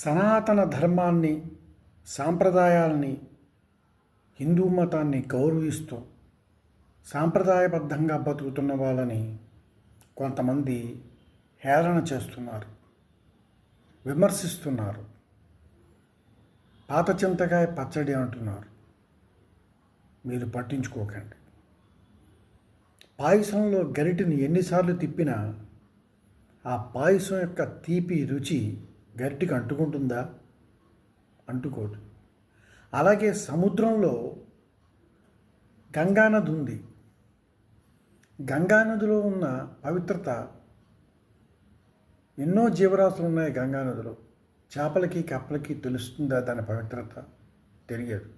సనాతన ధర్మాన్ని సాంప్రదాయాలని హిందూ మతాన్ని గౌరవిస్తూ సాంప్రదాయబద్ధంగా బతుకుతున్న వాళ్ళని కొంతమంది హేళన చేస్తున్నారు విమర్శిస్తున్నారు. పాత చింతకాయ పచ్చడి అంటున్నారు. మీరు పట్టించుకోకండి. పాయసంలో గరిటిని ఎన్నిసార్లు తిప్పినా ఆ పాయసం యొక్క తీపి రుచి గరిటికి అంటుకుంటుందా? అంటుకోదు. అలాగే సముద్రంలో గంగానది ఉంది. గంగానదిలో ఉన్న పవిత్రత ఎన్నో జీవరాశులు ఉన్నాయి గంగానదిలో చేపలకి కప్పలకి తెలుస్తుందా దాని పవిత్రత? తెలియదు.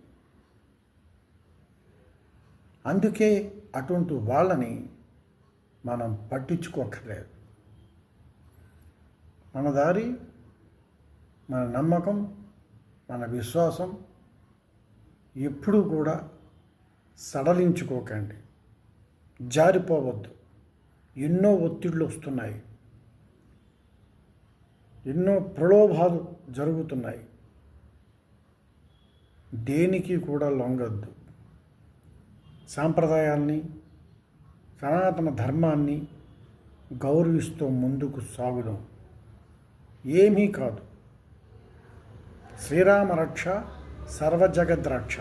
అందుకే అటువంటి వాళ్ళని మనం పట్టించుకోక్కర్లేదు. మన దారి మన నమ్మకం మన విశ్వాసం ఎప్పుడూ కూడా సడలించుకోకండి. జారిపోవద్దు. ఎన్నో ఒత్తిళ్ళు వస్తున్నాయి. ఎన్నో ప్రలోభాలు జరుగుతున్నాయి. దేనికి కూడా లొంగద్దు. సాంప్రదాయాల్ని సనాతన ధర్మాన్ని గౌరవిస్తూ ముందుకు సాగుదాం. ఏమీ కాదు. శ్రీరామరక్ష సర్వజగద్రక్ష.